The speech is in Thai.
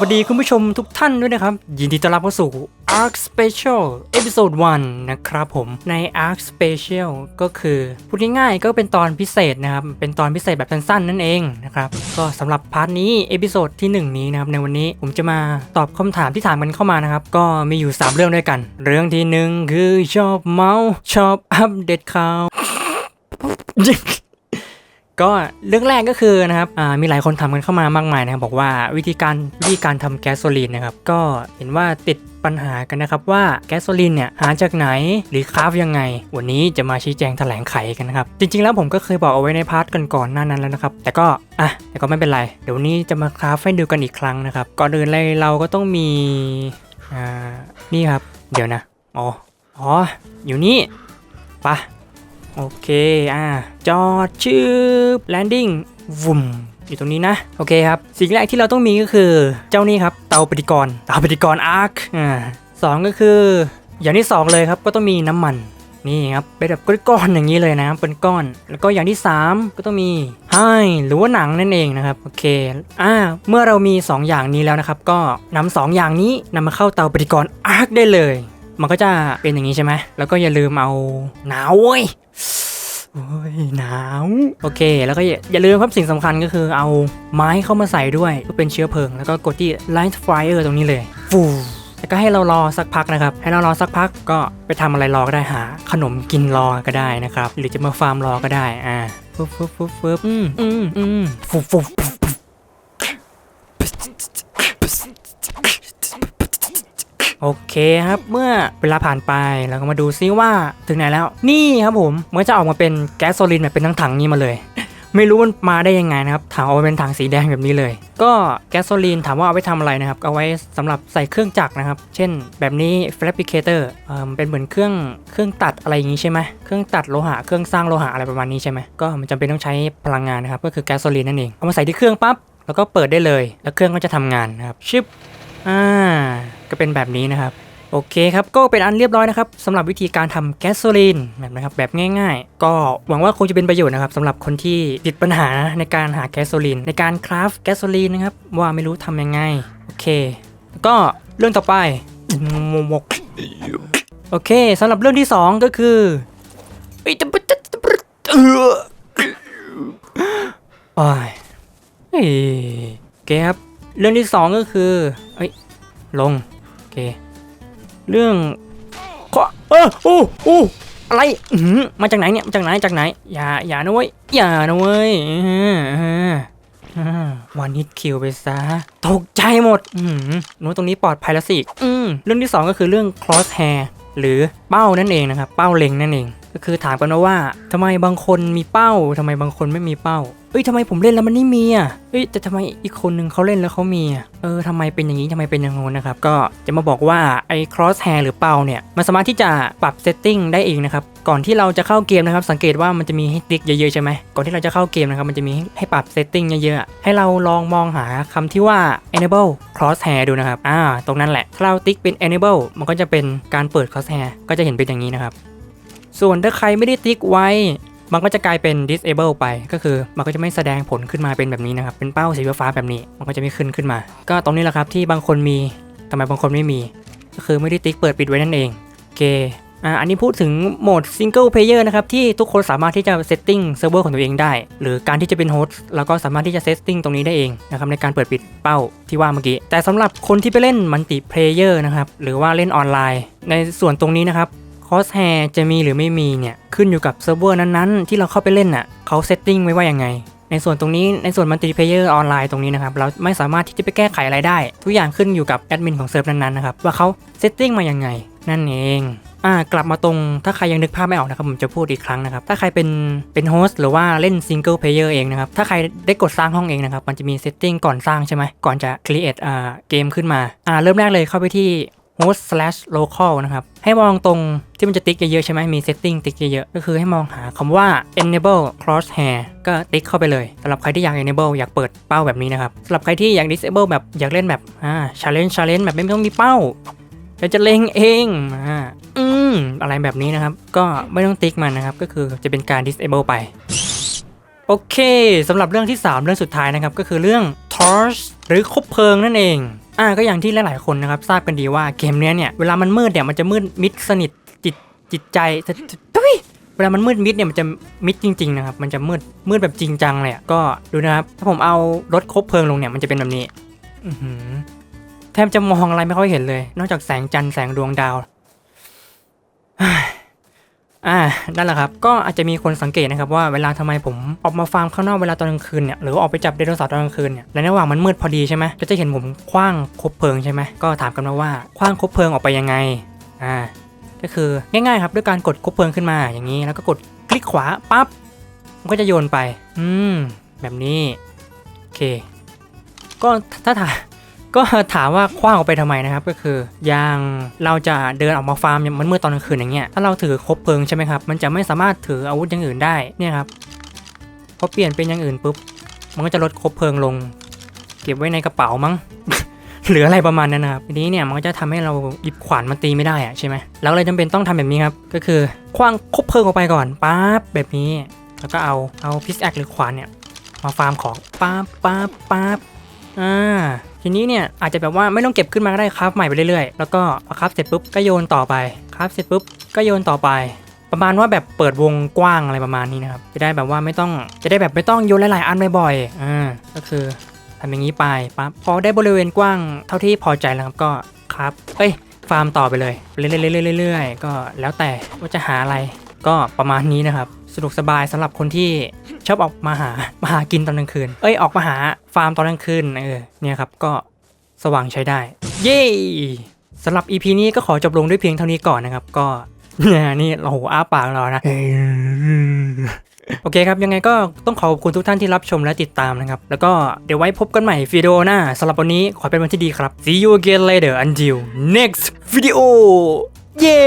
วัสดีคุณผู้ชมทุกท่านด้วยนะครับ ยินดีต้อนรับเข้าสู่ Arc Special Episode 1 นะครับผมใน Arc Special ก็คือพูดง่ายๆก็เป็นตอนพิเศษนะครับ เป็นตอนพิเศษแบบสั้นๆนั่นเองนะครับ ก็สำหรับพาร์ทนี้ เอพิโซดที่ 1 นี้นะครับ ในวันนี้ผมจะมาตอบคำถามที่ถามกันเข้ามานะครับ ก็มีอยู่ 3 เรื่องด้วยกัน เรื่องที่ 1 คือชอบเมาส์ชอบอัปเดตข่าว ก็เรื่องแรกก็คือนะครับอ่ามีหลายคนทำกันเข้ามามากมายนะครับบอกว่าวิธีการวิธีการทำแก๊สโซลีนนะครับก็เห็นว่าติดปัญหากันนะครับว่าแก๊สโซลีนเนี่ยหาจากไหนหรือคราฟยังไง วันนี้จะมาชี้แจงแถลงไขกันนะครับ จริงๆแล้วผมก็เคยบอกเอาไว้ในพาร์ทก่อนๆหน้านั้นแล้วนะครับ แต่ก็อะแต่ก็ไม่เป็นไร เดี๋ยววันนี้จะมาคราฟให้ดูกันอีกครั้งนะครับ ก่อนอื่นเลยเราก็ต้องมีอ่านี่ครับ เดี๋ยวนะอ๋ออ๋ออยู่นี่ไปะ โอเค อ่า จอดชื่อ landing วุ่มอยู่ตรงนี้นะ โอเคครับ สิ่งแรกที่เราต้องมีก็คือเจ้านี่ครับ เตาปฏิกรณ์เตาปฏิกรณ์อาร์ค อ่าสองก็คือ อย่างที่สองเลยครับ ก็ต้องมีน้ำมัน นี่ครับ เป็นแบบก้อนๆอย่างนี้เลยนะเป็นก้อน แล้วก็อย่างที่ 3 ก็ต้องมีไฮหรือว่าหนังนั่นเองนะครับ โอเค อ่า เมื่อเรามี 2 อย่างนี้แล้วนะครับ ก็นำสองอย่างนี้นำมาเข้าเตาปฏิกรณ์อาร์คได้เลย มันก็จะเป็นอย่างนี้ใช่ไหมแล้วก็อย่าลืมเอาหนาวเว้ยโอ้ยหนาวโอเค แล้วก็อย่าลืมครับสิ่งสำคัญก็คือเอาไม้เข้ามาใส่ด้วยเพื่อเป็นเชื้อเพลิง แล้วก็กดที่ light fire ตรงนี้เลยฟูแล้วก็ให้เรารอสักพักนะครับ ให้เรารอสักพักก็ไปทำอะไรรอก็ได้หา ขนมกินรอก็ได้นะครับ หรือจะมาฟาร์มรอก็ได้อ่าฟึบฟึบฟึบฟึบอืมอืมอืมฟูฟูฟูฟู โอเคครับ เมื่อเวลาผ่านไปเราก็มาดูซิว่าถึงไหนแล้ว นี่ครับผมมันก็จะออกมาเป็นแก๊สโซลินแบบเป็นทั้งถังนี้มาเลย ไม่รู้มันมาได้ยังไงนะครับถังเอามาเป็นถังสีแดงแบบนี้เลย ก็แก๊สโซลีนถามว่าเอาไว้ทำอะไรนะครับเอาไว้สำหรับใส่เครื่องจักรนะครับ เช่น แบบนี้ fabricator เออมันเป็นเหมือนเครื่องเครื่องตัดอะไรอย่างนี้ใช่ไหมเครื่องตัดโลหะเครื่องสร้างโลหะอะไรประมาณนี้ใช่ไหมก็มันจำเป็นต้องใช้พลังงานนะครับก็คือแก๊สโซลีนนั่นเองเอามาใส่ที่เครื่องปั๊บแล้วก็เปิดได้เลย แล้วเครื่องก็จะทำงานนะครับชิปอ่า ก็เป็นแบบนี้นะครับ โอเคครับ ก็เป็นอันเรียบร้อยนะครับสำหรับวิธีการทำแก๊สโซลีนแบบนะครับแบบง่ายๆ ก็หวังว่าคงจะเป็นประโยชน์นะครับสำหรับคนที่ติดปัญหาในการหาแก๊สโซลีนในการคราฟแก๊สโซลีนนะครับว่าไม่รู้ทำยังไง โอเค แล้วก็เรื่องต่อไปโอเคสำหรับเรื่องที่ 2 ก็คืออ้ยจะจะจะเออโอ้ยเฮ้ยโอเคครับ เรื่องที่ 2 ก็คือเอ้ยลง เคเรื่องขอเออโอ้โอ้อะไรอื้อหือมาจากไหนเนี่ยมาจากไหนจากไหน อย่าอย่านะเว้ยอย่านะเว้ยวันฮิตคิวไปซะตกใจหมดอืมนู้ตรงนี้ปลอดภัยแล้วสิอืมเรื่องที่ 2 ก็คือเรื่อง cross hair หรือเป้านั่นเองนะครับ เป้าเล็งนั่นเอง ก็คือถามกันนะว่าทำไมบางคนมีเป้าทำไมบางคนไม่มีเป้า เอ้ยทำไมผมเล่นแล้วมันไม่มีอะเอ้ยแต่ทำไมอีกคนนึงเขาเล่นแล้วเขามีอะเออทำไมเป็นอย่างนี้ทำไมเป็นอย่างงู้นนะครับ ก็จะมาบอกว่าไอ้ cross hair หรือเป้าเนี่ย มันสามารถที่จะปรับ setting ได้เองนะครับ ก่อนที่เราจะเข้าเกมนะครับ สังเกตว่ามันจะมีให้ติ๊กเยอะๆใช่ไหมก่อนที่เราจะเข้าเกมนะครับมันจะมีให้ปรับ setting เยอะๆให้เราลองมองหาคำที่ว่า enable cross hair ดูนะครับอ่าตรงนั้นแหละถ้าเราติ๊กเป็น enable มันก็จะเป็นการเปิด cross hair ก็จะเห็นเป็นอย่างนี้นะครับ ส่วนถ้าใครไม่ได้ติ๊กไว้ มันก็จะกลายเป็น disable ไป ก็คือมันก็จะไม่แสดงผลขึ้นมาเป็นแบบนี้นะครับ เป็นเป้าสีฟ้าแบบนี้ มันก็จะไม่ขึ้นขึ้นมา ก็ตรงนี้แหละครับที่บางคนมีทำไมบางคนไม่มี ก็คือไม่ได้ติ๊กเปิดปิดไว้นั่นเองโอเคอ่าอันนี้พูดถึงโหมด single player นะครับที่ทุกคนสามารถที่จะ setting เซิร์ฟเวอร์ของตัวเองได้ หรือการที่จะเป็นโฮสต์เราก็สามารถที่จะ setting ตรงนี้ได้เองนะครับในการเปิดปิดเป้าที่ว่าเมื่อกี้ แต่สำหรับคนที่ไปเล่น multi player นะครับหรือว่าเล่นออนไลน์ ในส่วนตรงนี้นะครับ คอสแฮร์จะมีหรือไม่มีเนี่ยขึ้นอยู่กับเซิร์ฟเวอร์นั้นๆ ที่เราเข้าไปเล่นน่ะเขาเซตติ้งไว้ว่ายังไง ในส่วนตรงนี้ในส่วนมัลติเพเยอร์ออนไลน์ตรงนี้นะครับเราไม่สามารถที่จะไปแก้ไขอะไรได้ ทุกอย่างขึ้นอยู่กับแอดมินของเซิร์ฟนั้นๆนะครับว่าเขาเซตติ้งมายังไง นั่นเองอ่ากลับมาตรงถ้าใครยังนึกภาพไม่ออกนะครับผมจะพูดอีกครั้งนะครับถ้าใครเป็นเป็นโฮสต์หรือว่าเล่นซิงเกิลเพลเยอร์เองนะครับถ้าใครได้กดสร้างห้องเองนะครับมันจะมีเซตติ้งก่อนสร้างใช่ไหมก่อนจะ create อ่าเกมขึ้นมาอ่าเริ่มแรกเลยเข้าไปที่ host slash local นะครับ ให้มองตรงที่มันจะติ๊กเยอะๆใช่ไหมมี setting ติ๊กเยอะๆ ก็คือให้มองหาคำว่า enable crosshair ก็ติ๊กเข้าไปเลยสำหรับใครที่อยาก enable อยากเปิดเป้าแบบนี้นะครับสำหรับใครที่อยาก disable แบบอยากเล่นแบบอ่า challenge challenge แบบไม่ต้องมีเป้าจะจะเล็งเองอ่าอืมอะไรแบบนี้นะครับ ก็ไม่ต้องติ๊กมันนะครับ ก็คือจะเป็นการ disable ไป โอเคสำหรับเรื่องที่ 3 เรื่องสุดท้ายนะครับ ก็คือเรื่อง torch หรือคบเพลิงนั่นเอง อ่าก็อย่างที่หลาย ๆ คนนะครับทราบกันดีว่าเกมเนี้ยเนี่ยเวลามันมืดเนี่ยมันจะมืดมิดสนิทจิตจิตใจทุยเวลามันมืดมิดเนี่ยมันจะมิดจริง ๆ นะครับ มันจะมืดมืดแบบจริงจังเลยอะก็ดูนะครับ ถ้าผมเอารถคบเพลิงลงเนี่ยมันจะเป็นแบบนี้อือหือแทบจะมองอะไรไม่ค่อยเห็นเลย นอกจากแสงจันทร์แสงดวงดาว อ่านั่นแหละครับ ก็อาจจะมีคนสังเกตนะครับว่าเวลาทำไมผมออกมาฟาร์มข้างนอกเวลาตอนกลางคืนเนี่ยหรือออกไปจับไดโนเสาร์ตอนกลางคืนเนี่ยและในระหว่างมันมืดพอดีใช่ไหมก็จะเห็นผมคว้างคบเพลิงใช่ไหมก็ถามกันมาว่าคว้างคบเพลิงออกไปยังไงอ่าก็คือง่ายๆครับด้วยการกดคบเพลิงขึ้นมาอย่างนี้ แล้วก็กดคลิกขวาปั๊บมันก็จะโยนไป อืมแบบนี้โอเค ก็ถ้าถาม ก็ถามว่าคว้างออกไปทำไมนะครับ ก็คืออย่างเราจะเดินออกมาฟาร์มมันมืดตอนกลางคืนอย่างเงี้ยถ้าเราถือคบเพลิงใช่ไหมครับมันจะไม่สามารถถืออาวุธอย่างอื่นได้เนี่ยครับพอเปลี่ยนเป็นอย่างอื่นปุ๊บมันก็จะลดคบเพลิงลง เก็บไว้ในกระเป๋ามั้งหรืออะไรประมาณนั้นนะครับทีนี้เนี่ยมันก็จะทำให้เราหยิบขวานมาตีไม่ได้อะใช่ไหมแล้วเลยจำเป็นต้องทำแบบนี้ครับก็คือคว้างคบเพลิงออกไปก่อนปั๊บแบบนี้ แล้วก็เอาเอาพิสแอคหรือขวานเนี่ยมาฟาร์มของปั๊บปั๊บปั๊บอ่า ทีนี้เนี่ยอาจจะแบบว่าไม่ต้องเก็บขึ้นมาก็ได้ครับใหม่ไปเรื่อยๆ แล้วก็พอครับเสร็จปุ๊บก็โยนต่อไปครับเสร็จปุ๊บก็โยนต่อไป ประมาณว่าแบบเปิดวงกว้างอะไรประมาณนี้นะครับจะได้แบบว่าไม่ต้องจะได้แบบไม่ต้องโยนหลายๆอันบ่อยๆอ่าก็คือทำอย่างนี้ไปปั๊บพอได้บริเวณกว้างเท่าที่พอใจแล้วครับก็ครับเอ้ยฟาร์มต่อไปเลยเรื่อยๆเรื่อยๆก็แล้วแต่ว่าจะหาอะไรก็ประมาณนี้นะครับ สะดวกสบายสำหรับคนที่ชอบออกมาหามาหากินตอนกลางคืน เอ้ยออกมาหาฟาร์มตอนกลางคืนเออเนี่ยครับก็สว่างใช้ได้ เย้สำหรับ EP นี้ก็ขอจบลงด้วยเพียงเท่านี้ก่อนนะครับ ก็เนี่ยนี่โอ้โหอ้าปากรอนะโอเคครับยังไงก็ต้องขอบคุณทุกท่านที่รับชมและติดตามนะครับ แล้วก็เดี๋ยวไว้พบกันใหม่วิดีโอหน้าสำหรับวันนี้ขอเป็นวันที่ดีครับ see you again later until next video เย้